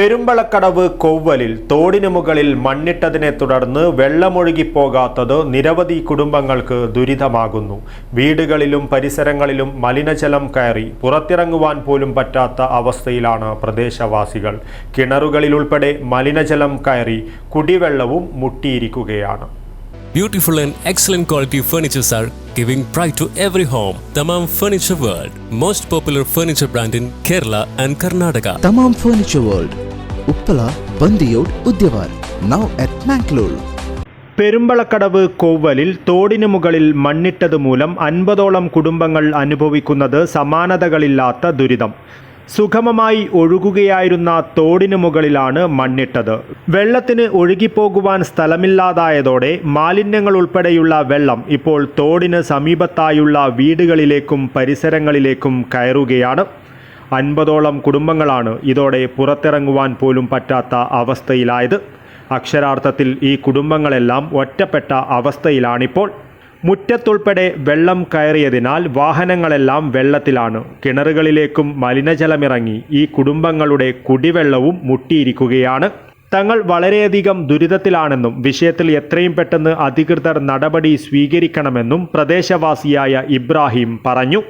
പെരുമ്പളക്കടവ് കൊവ്വലിൽ തോടിന് മുകളിൽ മണ്ണിട്ടതിനെ തുടർന്ന് വെള്ളമൊഴുകിപ്പോകാത്തത് നിരവധി കുടുംബങ്ങൾക്ക് ദുരിതമാകുന്നു വീടുകളിലും പരിസരങ്ങളിലും മലിനജലം കയറി പുറത്തിറങ്ങുവാൻ പോലും പറ്റാത്ത അവസ്ഥയിലാണ് പ്രദേശവാസികൾ കിണറുകളിലുൾപ്പെടെ മലിനജലം കയറി കുടിവെള്ളവും മുട്ടിയിരിക്കുകയാണ് Beautiful and excellent quality furnitures are giving pride to every home. Tamam Furniture World, most popular furniture brand in Kerala and Karnataka. Tamam Furniture World, Uppala, Bandiyod, Udyawar. Now at Mangalore Perumbalakadavu കൊവ്വലിൽ തോടിനു മുകളിൽ മണ്ണിട്ടത് മൂലം അൻപതോളം കുടുംബങ്ങൾ അനുഭവിക്കുന്നത് സമാനതകളില്ലാത്ത ദുരിതം. സുഗമമായി ഒഴുകുകയായിരുന്ന തോടിനു മുകളിലാണ് മണ്ണിട്ടത്. വെള്ളത്തിന് ഒഴുകിപ്പോകുവാൻ സ്ഥലമില്ലാതായതോടെ മാലിന്യങ്ങൾ ഉൾപ്പെടെയുള്ള വെള്ളം ഇപ്പോൾ തോടിന് സമീപത്തായുള്ള വീടുകളിലേക്കും പരിസരങ്ങളിലേക്കും കയറുകയാണ്. അൻപതോളം കുടുംബങ്ങളാണ് ഇതോടെ പുറത്തിറങ്ങുവാൻ പോലും പറ്റാത്ത അവസ്ഥയിലായത്. അക്ഷരാർത്ഥത്തിൽ ഈ കുടുംബങ്ങളെല്ലാം ഒറ്റപ്പെട്ട അവസ്ഥയിലാണിപ്പോൾ. മുറ്റത്തുൾപ്പെടെ വെള്ളം കയറിയതിനാൽ വാഹനങ്ങളെല്ലാം വെള്ളത്തിലാണ്. കിണറുകളിലേക്കും മലിനജലമിറങ്ങി. ഈ കുടുംബങ്ങളുടെ കുടിവെള്ളവും മുട്ടിയിരിക്കുകയാണ്. തങ്ങൾ വളരെയധികം ദുരിതത്തിലാണെന്നും വിഷയത്തിൽ എത്രയും പെട്ടെന്ന് അധികൃതർ നടപടി സ്വീകരിക്കണമെന്നും പ്രദേശവാസിയായ ഇബ്രാഹിം പറഞ്ഞു.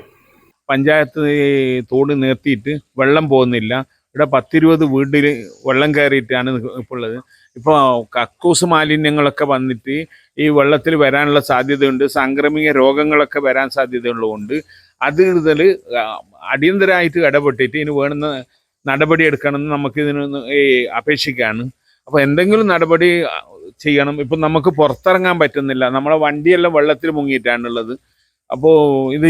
പഞ്ചായത്ത് തോട് നിർത്തിയിട്ട് വെള്ളം പോകുന്നില്ല. ഇവിടെ പത്തിരുപത് വീട്ടിൽ വെള്ളം കയറിയിട്ടാണ് ഇപ്പോൾ ഉള്ളത് ഇപ്പോൾ കക്കൂസ് മാലിന്യങ്ങളൊക്കെ വന്നിട്ട് ഈ വെള്ളത്തിൽ വരാനുള്ള സാധ്യതയുണ്ട്. സാംക്രമിക രോഗങ്ങളൊക്കെ വരാൻ സാധ്യതയുള്ളതുകൊണ്ട് അത് ഇതൽ അടിയന്തരമായിട്ട് ഇടപെട്ടിട്ട് ഇതിന് വേണ്ടുന്ന നടപടി എടുക്കണമെന്ന് നമുക്ക് ഇതിന് അപേക്ഷിക്കുകയാണ് അപ്പോൾ എന്തെങ്കിലും നടപടി ചെയ്യണം. ഇപ്പം നമുക്ക് പുറത്തിറങ്ങാൻ പറ്റുന്നില്ല. നമ്മളെ വണ്ടിയെല്ലാം വെള്ളത്തിൽ മുങ്ങിയിട്ടാണുള്ളത് അപ്പോൾ ഇത്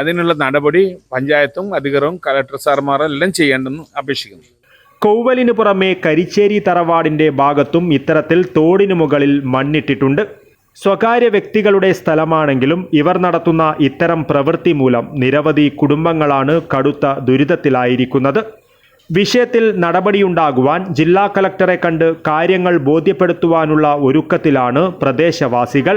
അതിനുള്ള നടപടി പഞ്ചായത്തും അധികൃതരും കലക്ടർ സാർമാരും എല്ലാം ചെയ്യേണ്ടെന്ന് അപേക്ഷിക്കുന്നു. കൊവ്വലിന് പുറമെ കരിച്ചേരി തറവാടിന്റെ ഭാഗത്തും ഇത്തരത്തിൽ തോടിനു മുകളിൽ മണ്ണിട്ടിട്ടുണ്ട്. സ്വകാര്യ വ്യക്തികളുടെ സ്ഥലമാണെങ്കിലും ഇവർ നടത്തുന്ന ഇത്തരം പ്രവൃത്തി മൂലം നിരവധി കുടുംബങ്ങളാണ് കടുത്ത ദുരിതത്തിലായിരിക്കുന്നത്. വിഷയത്തിൽ നടപടിയുണ്ടാകുവാൻ ജില്ലാ കലക്ടറെ കണ്ട് കാര്യങ്ങൾ ബോധ്യപ്പെടുത്തുവാനുള്ള ഒരുക്കത്തിലാണ് പ്രദേശവാസികൾ.